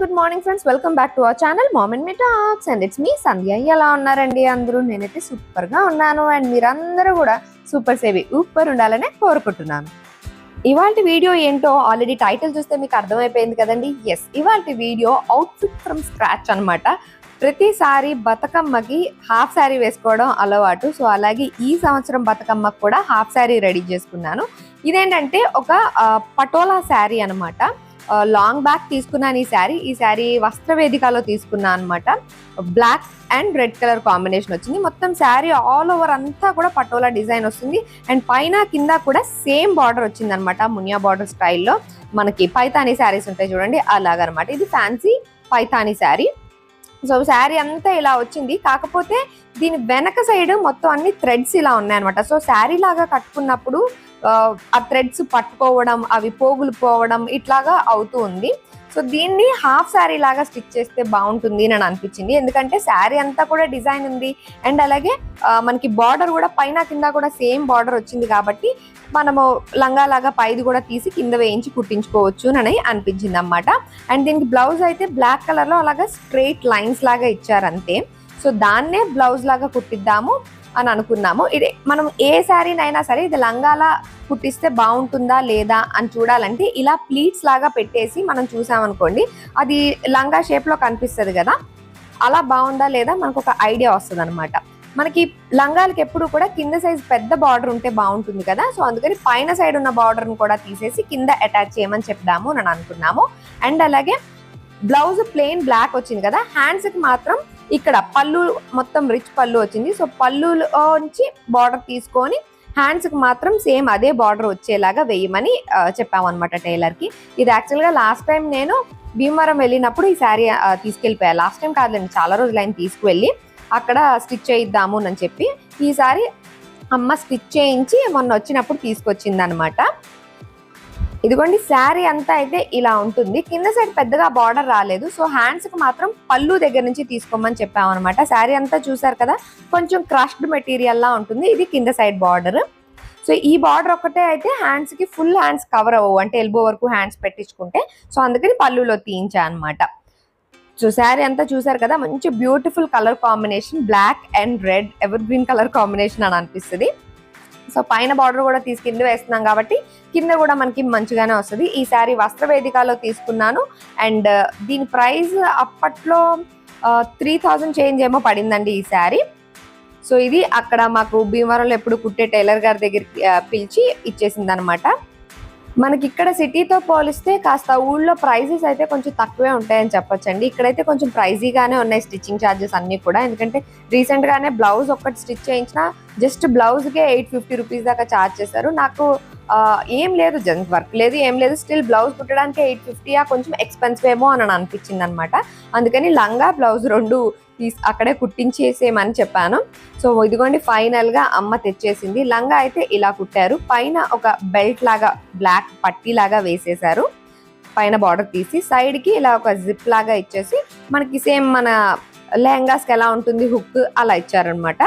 Good morning friends. Welcome back to our channel మామిన్ me talks. And it's me Sandhya. ఎలా ఉన్నారండి అందరూ? నేనైతే సూపర్గా ఉన్నాను. అండ్ మీరందరూ కూడా సూపర్ సేవి సూపర్ ఉండాలనే కోరుకుంటున్నాను. ఇవాళ వీడియో ఏంటో ఆల్రెడీ టైటిల్ చూస్తే మీకు అర్థమైపోయింది కదండి? ఎస్ ఇవాళ వీడియో అవుట్ఫిట్ ఫ్రమ్ స్క్రాచ్ అనమాట ప్రతిసారి బతుకమ్మకి హాఫ్ శారీ వేసుకోవడం అలవాటు. సో అలాగే ఈ సంవత్సరం బతుకమ్మకి కూడా హాఫ్ శారీ రెడీ చేసుకున్నాను. ఇదేంటంటే ఒక పటోలా శారీ అనమాట లాంగ్ బ్యాక్ తీసుకున్నాను ఈ శారీ. ఈ శారీ వస్త్ర వేదికలో తీసుకున్నాను అనమాట black and red colour combination వచ్చింది. మొత్తం శారీ ఆల్ ఓవర్ అంతా కూడా పటోలా డిజైన్ వస్తుంది. అండ్ పైన కింద కూడా సేమ్ బార్డర్ వచ్చింది అనమాట మునియా బార్డర్ స్టైల్లో మనకి పైతానీ శారీస్ ఉంటాయి చూడండి అలాగనమాట. ఇది ఫ్యాన్సీ పైతానీ శారీ. సో శారీ అంతా ఇలా వచ్చింది. కాకపోతే దీని వెనక సైడ్ మొత్తం అన్ని థ్రెడ్స్ ఇలా ఉన్నాయన్నమాట సో శారీ లాగా కట్టుకున్నప్పుడు ఆ, థ్రెడ్స్ పట్టుకోవడం అవి పోగులు పోవడం ఇట్లాగా అవుతూ ఉంది. సో దీన్ని హాఫ్ శారీ లాగా స్టిచ్ చేస్తే బాగుంటుంది అని అనిపించింది. ఎందుకంటే శారీ అంతా కూడా డిజైన్ ఉంది. అండ్ అలాగే మనకి బార్డర్ కూడా పైన కింద కూడా సేమ్ బార్డర్ వచ్చింది కాబట్టి మనము లంగా లాగా పైది కూడా తీసి కింద వేయించి కుట్టించుకోవచ్చు అని అనిపించింది అనమాట అండ్ దీనికి బ్లౌజ్ అయితే బ్లాక్ కలర్లో అలాగా స్ట్రెయిట్ లైన్స్ లాగా ఇచ్చారంతే సో దాన్నే బ్లౌజ్ లాగా కుట్టిద్దాము. అని అనుకున్నాము. ఇది మనం ఏ శారీనైనా సరే ఇది లంగాలా కుట్టిస్తే బాగుంటుందా లేదా అని చూడాలంటే ఇలా ప్లీట్స్ లాగా పెట్టేసి మనం చూసామనుకోండి అది లంగా షేప్లో కనిపిస్తుంది కదా అలా బాగుందా లేదా మనకు ఒక ఐడియా వస్తుంది అనమాట మనకి లంగాలకి ఎప్పుడు కూడా కింద సైజ్ పెద్ద బార్డర్ ఉంటే బాగుంటుంది కదా సో అందుకని పైన సైడ్ ఉన్న బార్డర్ను కూడా తీసేసి కింద అటాచ్ చేయమని చెప్దాము అని అనుకున్నాము. అండ్ అలాగే బ్లౌజ్ ప్లెయిన్ బ్లాక్ వచ్చింది కదా హ్యాండ్స్కి మాత్రం ఇక్కడ పళ్ళు మొత్తం రిచ్ పళ్ళు వచ్చింది. సో పళ్ళులో నుంచి బార్డర్ తీసుకొని హ్యాండ్స్కి మాత్రం సేమ్ అదే బార్డర్ వచ్చేలాగా వేయమని ఆ, చెప్పామన్నమాట టైలర్కి ఇది యాక్చువల్గా లాస్ట్ టైం నేను భీమవరం వెళ్ళినప్పుడు ఈ శారీ తీసుకెళ్ళిపోయా. లాస్ట్ టైం కాదులేండి చాలా రోజులు ఆయన తీసుకువెళ్ళి. అక్కడ స్టిచ్ చేయిద్దాము అని చెప్పి ఈసారి అమ్మ స్టిచ్ చేయించి మొన్న వచ్చినప్పుడు తీసుకొచ్చిందనమాట ఇదిగోండి శారీ అంతా అయితే ఇలా ఉంటుంది. కింద సైడ్ పెద్దగా బార్డర్ రాలేదు. సో హ్యాండ్స్కి మాత్రం పళ్ళు దగ్గర నుంచి తీసుకోమని చెప్పామన్నమాట. శారీ అంతా చూసారు కదా కొంచెం క్రష్డ్ మెటీరియల్ లా ఉంటుంది. ఇది కింద సైడ్ బార్డర్ సో ఈ బార్డర్ ఒకటే అయితే హ్యాండ్స్కి ఫుల్ హ్యాండ్స్ కవర్ అవ్వవు. అంటే ఎల్బో వరకు హ్యాండ్స్ పెట్టించుకుంటే. సో అందుకని పళ్ళులో తీయించా అనమాట సో శారీ అంతా చూసారు కదా మంచి beautiful colour combination black and red evergreen colour combination అని అనిపిస్తుంది. సో పైన బార్డర్ కూడా తీసి కింద వేస్తున్నాం కాబట్టి కింద కూడా మనకి మంచిగానే వస్తుంది. ఈ శారీ వస్త్ర వేదికలో తీసుకున్నాను. అండ్ uh, దీని ప్రైస్ అప్పట్లో త్రీ థౌజండ్ చేంజ్ ఏమో పడిందండి ఈ శారీ. సో ఇది అక్కడ మాకు భీమవరంలో ఎప్పుడు కుట్టే టైలర్ గారి దగ్గరికి uh, పిలిచి ఇచ్చేసింది అనమాట మనకి ఇక్కడ సిటీతో పోలిస్తే కాస్త ఊళ్ళో ప్రైజెస్ అయితే కొంచెం తక్కువే ఉంటాయని చెప్పొచ్చండి. ఇక్కడైతే కొంచెం ప్రైజీగానే ఉన్నాయి స్టిచ్చింగ్ ఛార్జెస్ అన్నీ కూడా. ఎందుకంటే రీసెంట్గానే బ్లౌజ్ ఒక్కటి స్టిచ్ చేయించిన జస్ట్ బ్లౌజ్కే ఎయిట్ ఫిఫ్టీ రూపీస్ దాకా ఛార్జ్ చేశారు. నాకు ఏం లేదు జంక్ వర్క్ లేదు ఏం లేదు. స్టిల్ బ్లౌజ్ కుట్టడానికి ఎయిట్ ఫిఫ్టీయా కొంచెం ఎక్స్పెన్సివ్ ఏమో అని అనిపించింది అనమాట అందుకని లంగా బ్లౌజ్ రెండు తీసి అక్కడే కుట్టించేసేమని చెప్పాను. సో ఇదిగోండి ఫైనల్గా అమ్మ తెచ్చేసింది. లంగా అయితే ఇలా కుట్టారు. పైన ఒక బెల్ట్ లాగా బ్లాక్ పట్టీ లాగా వేసేసారు పైన బార్డర్ తీసి సైడ్కి ఇలా ఒక జిప్ లాగా ఇచ్చేసి మనకి సేమ్ మన లెహంగాస్కి ఎలా ఉంటుంది హుక్ అలా ఇచ్చారనమాట.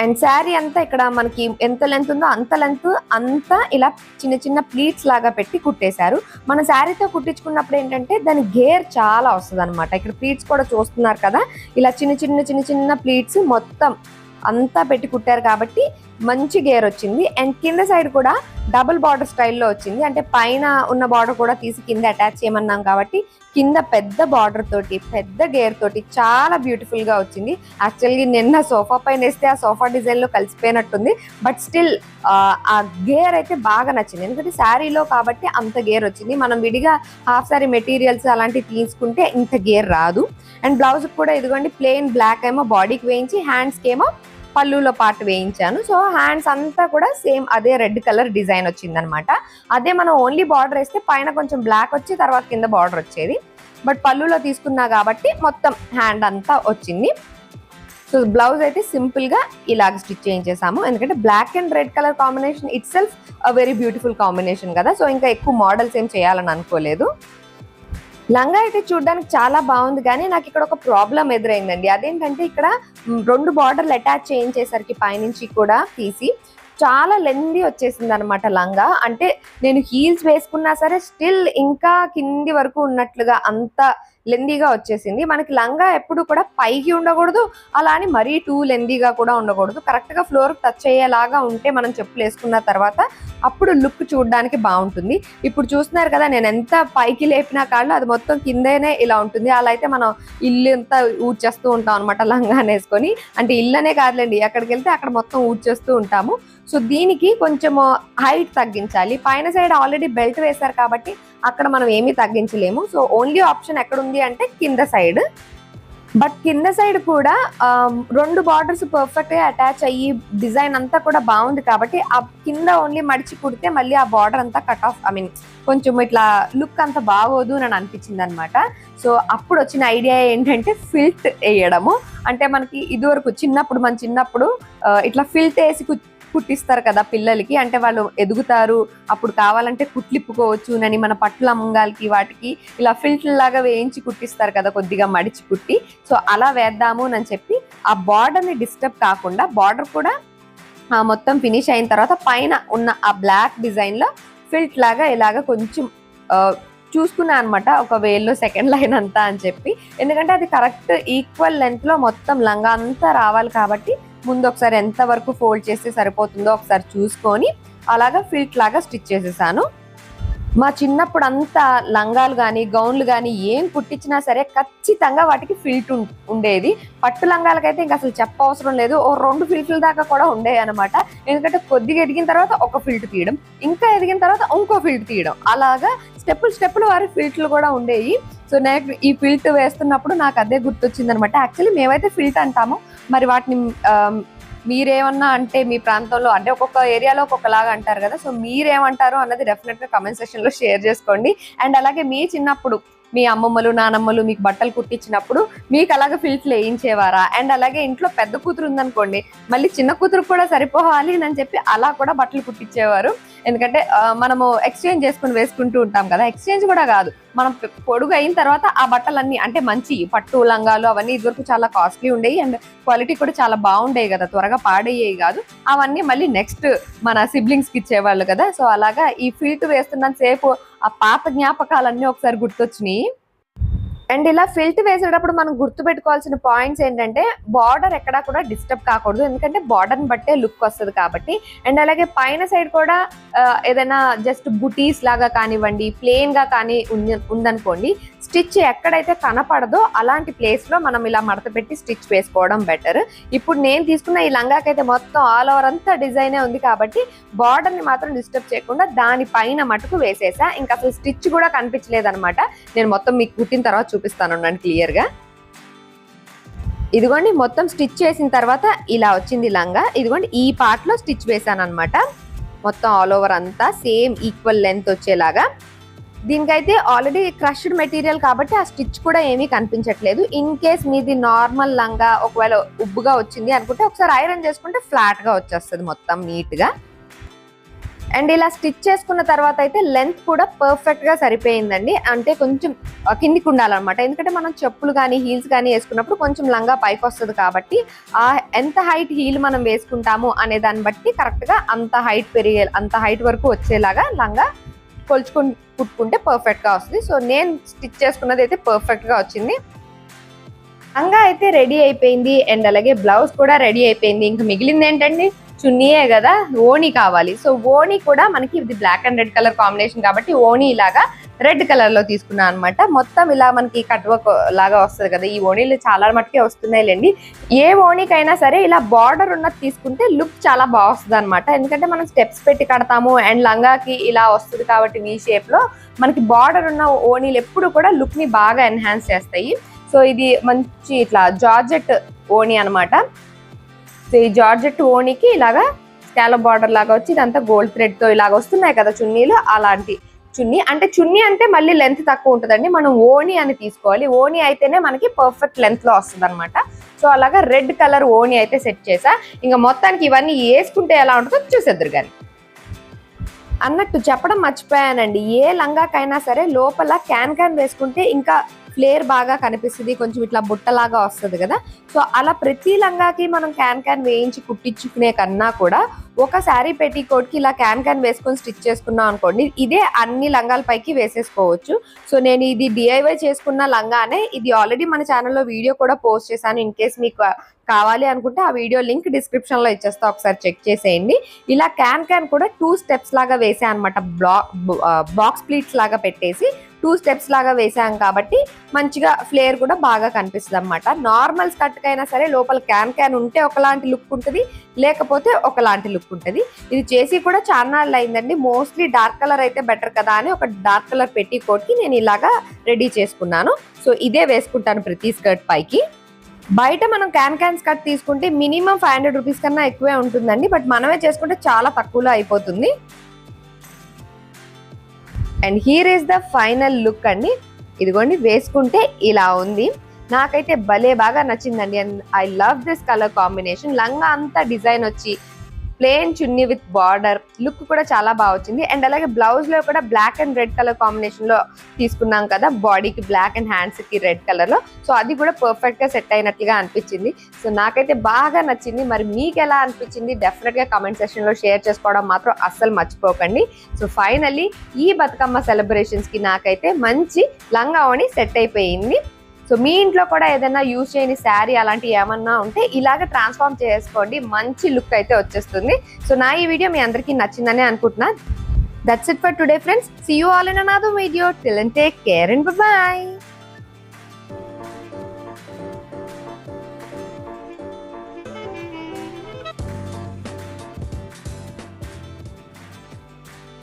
అండ్ శారీ అంతా ఇక్కడ మనకి ఎంత లెంత్ ఉందో అంత లెంత్ అంతా ఇలా చిన్న చిన్న ప్లీట్స్ లాగా పెట్టి కుట్టేశారు. మన శారీతో కుట్టించుకున్నప్పుడు ఏంటంటే దాని గేర్ చాలా వస్తుంది అనమాట ఇక్కడ ప్లీట్స్ కూడా చూస్తున్నారు కదా ఇలా చిన్న చిన్న చిన్న చిన్న ప్లీట్స్ మొత్తం అంతా పెట్టి కుట్టారు కాబట్టి మంచి గేర్ వచ్చింది. అండ్ కింద సైడ్ కూడా డబుల్ బార్డర్ స్టైల్లో వచ్చింది. అంటే పైన ఉన్న బార్డర్ కూడా తీసి కింద అటాచ్ చేయమన్నాం కాబట్టి కింద పెద్ద బార్డర్ తోటి పెద్ద గేర్ తోటి చాలా బ్యూటిఫుల్గా వచ్చింది. యాక్చువల్గా నిన్న సోఫా పైన వేస్తే ఆ సోఫా డిజైన్లో కలిసిపోయినట్టుంది. బట్ స్టిల్ ఆ గేర్ అయితే బాగా నచ్చింది. ఎందుకంటే శారీలో కాబట్టి అంత గేర్ వచ్చింది. మనం విడిగా హాఫ్ శారీ మెటీరియల్స్ అలాంటివి తీసుకుంటే ఇంత గేర్ రాదు. అండ్ బ్లౌజ్ కూడా ఇదిగోండి ప్లెయిన్ బ్లాక్ ఏమో బాడీకి వేయించి హ్యాండ్స్కి ఏమో పళ్ళులో పార్ట్ వేయించాను. సో హ్యాండ్స్ అంతా కూడా సేమ్ అదే రెడ్ కలర్ డిజైన్ వచ్చిందనమాట. అదే మనం ఓన్లీ బార్డర్ వేస్తే పైన కొంచెం బ్లాక్ వచ్చి తర్వాత కింద బార్డర్ వచ్చేది. బట్ పళ్ళులో తీసుకున్నా కాబట్టి మొత్తం హ్యాండ్ అంతా వచ్చింది. సో బ్లౌజ్ అయితే సింపుల్గా ఇలాగ స్టిచ్ చేయించేసాము. ఎందుకంటే black and red colour combination itself very beautiful combination కదా. సో ఇంకా ఎక్కువ మోడల్స్ ఏం చేయాలని అనుకోలేదు. లంగా అయితే చూడడానికి చాలా బాగుంది కానీ నాకు ఇక్కడ ఒక ప్రాబ్లం ఎదురైందండి. అదేంటంటే ఇక్కడ రెండు బార్డర్లు అటాచ్ చేయించేసరికి పైనుంచి కూడా తీసి చాలా లెంది వచ్చేసింది అనమాట లంగా. అంటే నేను హీల్స్ వేసుకున్నా సరే స్టిల్ ఇంకా కింది వరకు ఉన్నట్లుగా అంత లెందీగా వచ్చేసింది. మనకి లంగా ఎప్పుడు కూడా పైకి ఉండకూడదు అలా అని మరీ టూ లెందీగా కూడా ఉండకూడదు. కరెక్ట్గా ఫ్లోర్ టచ్ అయ్యేలాగా ఉంటే మనం చెప్పులు వేసుకున్న తర్వాత అప్పుడు లుక్ చూడడానికి బాగుంటుంది. ఇప్పుడు చూస్తున్నారు కదా నేను ఎంత పైకి లేపినా కాళ్ళు అది మొత్తం కిందనే ఇలా ఉంటుంది. అలా అయితే మనం ఇల్లు అంతా ఊడ్చేస్తూ ఉంటాం అనమాట లంగా వేసుకొని అంటే ఇల్లనే కాదులేండి ఎక్కడికి వెళ్తే అక్కడ మొత్తం ఊడ్చేస్తూ ఉంటాము. సో దీనికి కొంచెం హైట్ తగ్గించాలి. పైన సైడ్ ఆల్రెడీ బెల్ట్ వేశారు కాబట్టి అక్కడ మనం ఏమీ తగ్గించలేము. సో ఓన్లీ ఆప్షన్ ఎక్కడ ఉంది అంటే కింద సైడ్ బట్ కింద సైడ్ కూడా um, రెండు బార్డర్స్ పర్ఫెక్ట్గా అటాచ్ అయ్యి డిజైన్ అంతా కూడా బాగుంది కాబట్టి ఆ కింద ఓన్లీ మడిచి కుడితే మళ్ళీ ఆ బార్డర్ అంతా కట్ ఆఫ్ ఐ మీన్ కొంచెం ఇట్లా లుక్ అంత బాగోదు అని అనిపించింది అనమాట సో అప్పుడు వచ్చిన ఐడియా ఏంటంటే ఫిల్ట్ వేయడము. అంటే మనకి ఇదివరకు చిన్నప్పుడు మన చిన్నప్పుడు uh, ఇట్లా ఫిల్ట్ వేసి కుట్టిస్తారు కదా పిల్లలకి అంటే వాళ్ళు ఎదుగుతారు అప్పుడు కావాలంటే కుట్లిప్పుకోవచ్చు అని మన పట్ల అమ్మంగాలకి వాటికి ఇలా ఫిల్టర్ లాగా వేయించి కుట్టిస్తారు కదా కొద్దిగా మడిచి కుట్టి. సో అలా వేద్దాము అని చెప్పి ఆ బార్డర్ని డిస్టర్బ్ కాకుండా బార్డర్ కూడా ఆ, మొత్తం ఫినిష్ అయిన తర్వాత పైన ఉన్న ఆ బ్లాక్ డిజైన్లో ఫిల్ట్ లాగా ఇలాగా కొంచెం చూసుకున్నా అనమాట ఒక వేల్లో సెకండ్ లైన్ అంతా అని చెప్పి. ఎందుకంటే అది కరెక్ట్ ఈక్వల్ లెంత్లో మొత్తం లంగా అంతా రావాలి కాబట్టి ముందు ఒకసారి ఎంత వరకు ఫోల్డ్ చేస్తే సరిపోతుందో ఒకసారి చూసుకొని అలాగా ఫిల్ట్ లాగా స్టిచ్ చేసేసాను. మా చిన్నప్పుడు అంతా లంగాలు కానీ గౌన్లు కానీ ఏం కుట్టించినా సరే ఖచ్చితంగా వాటికి ఫిల్ట్ ఉండేది. పట్టు లంగాలకైతే ఇంకా అసలు చెప్పవసరం లేదు. ఓ రెండు ఫిల్ట్ల దాకా కూడా ఉండేవి అనమాట. ఎందుకంటే కొద్దిగా ఎదిగిన తర్వాత ఒక ఫిల్ట్ తీయడం ఇంకా ఎదిగిన తర్వాత ఇంకో ఫిల్ట్ తీయడం. అలాగా స్టెప్పులు స్టెప్పులు వారి ఫిల్ట్లు కూడా ఉండేవి సో నాకు ఈ ఫిల్ట్ వేస్తున్నప్పుడు నాకు అదే గుర్తొచ్చింది అనమాట యాక్చువల్లీ మేమైతే ఫిల్ట్ అంటాము. మరి వాటిని మీరేమన్నా అంటే మీ ప్రాంతంలో అంటే ఒక్కొక్క ఏరియాలో ఒక్కొక్కలాగా అంటారు కదా సో మీరేమంటారు అన్నది డెఫినెట్గా కమెంట్ సెక్షన్ షేర్ చేసుకోండి. అండ్ అలాగే మీ చిన్నప్పుడు మీ అమ్మమ్మలు నానమ్మలు మీకు బట్టలు కుట్టించినప్పుడు మీకు అలాగే ఫిల్ట్లు వేయించేవారా? అండ్ అలాగే ఇంట్లో పెద్ద కూతురు ఉందనుకోండి మళ్ళీ చిన్న కూతురు కూడా సరిపోవాలి అని చెప్పి అలా కూడా బట్టలు కుట్టించేవారు. ఎందుకంటే మనము ఎక్స్చేంజ్ చేసుకుని వేసుకుంటూ ఉంటాం కదా. ఎక్స్చేంజ్ కూడా కాదు. మనం పొడుగు అయిన తర్వాత ఆ బట్టలన్నీ అంటే మంచి పట్టు లంగాలు అవన్నీ ఇదివరకు చాలా కాస్ట్లీ ఉండేవి అండ్ క్వాలిటీ కూడా చాలా బాగుండేవి కదా. త్వరగా పాడయ్యేవి కాదు. అవన్నీ మళ్ళీ నెక్స్ట్ మన సిబ్లింగ్స్కి ఇచ్చేవాళ్ళు కదా. సో అలాగా ఈ ఫిల్ట్ వేస్తున్నంత సేపు ఆ పాత జ్ఞాపకాలన్నీ ఒకసారి గుర్తొచ్చినాయి. అండ్ ఇలా ఫిల్ట్ వేసేటప్పుడు మనం గుర్తు పెట్టుకోవాల్సిన పాయింట్స్ ఏంటంటే బార్డర్ ఎక్కడా కూడా డిస్టర్బ్ కాకూడదు. ఎందుకంటే బార్డర్ని బట్టే లుక్ వస్తుంది కాబట్టి. అండ్ అలాగే పైన సైడ్ కూడా ఏదైనా జస్ట్ బుటీస్ లాగా కానివ్వండి ప్లేన్గా కానీ ఉంది- ఉందనుకోండి స్టిచ్ ఎక్కడైతే కనపడదో అలాంటి ప్లేస్లో మనం ఇలా మడత పెట్టి స్టిచ్ వేసుకోవడం బెటర్ ఇప్పుడు నేను తీసుకున్న ఈ లంగాకైతే మొత్తం ఆల్ ఓవర్ అంతా డిజైనే ఉంది కాబట్టి బార్డర్ని మాత్రం డిస్టర్బ్ చేయకుండా దాని పైన మటుకు వేసేసా. ఇంకా అసలు స్టిచ్ కూడా కనిపించలేదు అనమాట నేను మొత్తం మీకు కుట్టిన తర్వాత చూపిస్తాను ఉండండి క్లియర్గా ఇదిగోండి మొత్తం స్టిచ్ చేసిన తర్వాత ఇలా వచ్చింది లంగా. ఇదిగోండి ఈ పార్ట్లో స్టిచ్ వేసాను అనమాట మొత్తం ఆల్ ఓవర్ అంతా సేమ్ ఈక్వల్ లెంత్ వచ్చేలాగా. దీనికైతే ఆల్రెడీ క్రష్డ్ మెటీరియల్ కాబట్టి ఆ స్టిచ్ కూడా ఏమీ కనిపించట్లేదు. ఇన్ కేస్ మీది నార్మల్ లంగా ఒకవేళ ఉబ్బుగా వచ్చింది అనుకుంటే ఒకసారి ఐరన్ చేసుకుంటే ఫ్లాట్గా వచ్చేస్తుంది మొత్తం నీట్గా అండ్ ఇలా స్టిచ్ చేసుకున్న తర్వాత అయితే లెంత్ కూడా పర్ఫెక్ట్గా సరిపోయిందండి. అంటే కొంచెం కిందికి ఉండాలన్నమాట. ఎందుకంటే మనం చెప్పులు కానీ హీల్స్ కానీ వేసుకున్నప్పుడు కొంచెం లంగా పైకి వస్తుంది కాబట్టి ఆ ఎంత హైట్ హీల్ మనం వేసుకుంటాము అనే దాన్ని బట్టి కరెక్ట్గా అంత హైట్ పెరిగే అంత హైట్ వరకు వచ్చేలాగా లంగా కొలుచుకుని కుట్టుకుంటే పర్ఫెక్ట్గా వస్తుంది. సో నేను స్టిచ్ చేసుకున్నది అయితే పర్ఫెక్ట్గా వచ్చింది. అంగా అయితే రెడీ అయిపోయింది. అండ్ అలాగే బ్లౌజ్ కూడా రెడీ అయిపోయింది. ఇంకా మిగిలింది ఏంటండి? చున్నీయే కదా ఓణి కావాలి. సో ఓణి కూడా మనకి ఇది black and red colour combination కాబట్టి ఓణి ఇలాగా రెడ్ కలర్లో తీసుకున్నాను అనమాట మొత్తం ఇలా మనకి కట్ వర్క్ లాగా వస్తుంది కదా ఈ ఓణీలు చాలా మటుకే వస్తున్నాయిలేండి ఏ ఓణికైనా సరే ఇలా బార్డర్ ఉన్నది తీసుకుంటే లుక్ చాలా బాగా వస్తుంది అనమాట ఎందుకంటే మనం స్టెప్స్ పెట్టి కడతాము అండ్ లంగాకి ఇలా వస్తుంది కాబట్టి వీ షేప్లో మనకి బార్డర్ ఉన్న ఓణీలు ఎప్పుడు కూడా లుక్ని బాగా ఎన్హాన్స్ చేస్తాయి. సో ఇది మంచి ఇట్లా జార్జెట్ ఓణి అన్నమాట. ఈ జార్జెట్ ఓణికి ఇలాగా స్కాలప్ బార్డర్ లాగా వచ్చి ఇదంతా గోల్డ్ థ్రెడ్తో ఇలాగ వస్తున్నాయి కదా చున్నీలు అలాంటి చున్నీ. అంటే చున్నీ అంటే మళ్ళీ లెంత్ తక్కువ ఉంటుందండి. మనం ఓణి అని తీసుకోవాలి. ఓణి అయితేనే మనకి పర్ఫెక్ట్ లెంత్లో వస్తుంది అనమాట సో అలాగా రెడ్ కలర్ ఓణి అయితే సెట్ చేసా. ఇంకా మొత్తానికి ఇవన్నీ వేసుకుంటే ఎలా ఉంటుందో చూసేద్దరు కానీ అన్నట్టు చెప్పడం మర్చిపోయానండి. ఏ లంగాకైనా సరే లోపల క్యాన్ క్యాన్ వేసుకుంటే ఇంకా ఫ్లేర్ బాగా కనిపిస్తుంది కొంచెం ఇట్లా బుట్టలాగా వస్తుంది కదా. సో అలా ప్రతి లంగాకి మనం క్యాన్ క్యాన్ వేయించి కుట్టించుకునే కన్నా కూడా ఒక శారీ పెట్టి కోట్కి ఇలా క్యాన్ క్యాన్ వేసుకొని స్టిచ్ చేసుకున్నాం అనుకోండి ఇదే అన్ని లంగాల పైకి వేసేసుకోవచ్చు. సో నేను ఇది డిఐవై చేసుకున్న లంగానే ఇది ఆల్రెడీ మన ఛానల్లో వీడియో కూడా పోస్ట్ చేశాను ఇన్ కేస్ మీకు కావాలి అనుకుంటే ఆ వీడియో లింక్ డిస్క్రిప్షన్లో ఇచ్చేస్తా ఒకసారి చెక్ చేసేయండి. ఇలా క్యాన్ క్యాన్ కూడా టూ స్టెప్స్ లాగా వేసా అనమాట బాక్స్ ప్లీట్స్ లాగా పెట్టేసి టూ స్టెప్స్ లాగా వేసాం కాబట్టి మంచిగా ఫ్లేర్ కూడా బాగా కనిపిస్తుంది అనమాట నార్మల్ స్కర్ట్ అయినా సరే లోపల క్యాన్ క్యాన్ ఉంటే ఒకలాంటి లుక్ ఉంటుంది లేకపోతే ఒకలాంటి లుక్ ఉంటుంది. ఇది చేసి కూడా చాలా నాళ్ళు అయిందండి మోస్ట్లీ డార్క్ కలర్ అయితే బెటర్ కదా అని ఒక డార్క్ కలర్ పెట్టి కోట్కి నేను ఇలాగా రెడీ చేసుకున్నాను. సో ఇదే వేసుకుంటాను ప్రతి స్కర్ట్ పైకి. బయట మనం క్యాన్ క్యాన్ స్కర్ట్ తీసుకుంటే మినిమం ఫైవ్ హండ్రెడ్ రూపీస్ కన్నా ఎక్కువే ఉంటుందండి. బట్ మనమే చేసుకుంటే చాలా తక్కువలో అయిపోతుంది. And here is the final look అండి. ఇదిగోండి వేసుకుంటే ఇలా ఉంది. నాకైతే భలే బాగా నచ్చిందండి. And I love this colour combination లంగా అంతా డిజైన్ వచ్చి plain chunni with border look కూడా చాలా బాగా వచ్చింది. అండ్ అలాగే బ్లౌజ్లో కూడా బ్లాక్ అండ్ రెడ్ కలర్ కాంబినేషన్లో తీసుకున్నాం కదా బాడీకి బ్లాక్ అండ్ హ్యాండ్స్కి రెడ్ కలర్లో. సో అది కూడా పర్ఫెక్ట్గా సెట్ అయినట్లుగా అనిపించింది. సో నాకైతే బాగా నచ్చింది. మరి మీకు ఎలా అనిపించింది? డెఫినెట్గా కమెంట్ సెక్షన్లో షేర్ చేసుకోవడం మాత్రం అస్సలు మర్చిపోకండి. సో ఫైనల్లీ ఈ బతుకమ్మ సెలబ్రేషన్స్కి నాకైతే మంచి లంగావణి సెట్ అయిపోయింది. సో మీ ఇంట్లో కూడా ఏదైనా యూజ్ చేయని శారీ అలాంటివి ఏమన్నా ఉంటే ఇలాగ ట్రాన్స్ఫార్మ్ చేసుకోండి. మంచి లుక్ అయితే వచ్చేస్తుంది. సో నా ఈ వీడియో మీ అందరికీ నచ్చిందని అనుకుంటున్నాను that's it for today friends see you all in another video till and take care and bye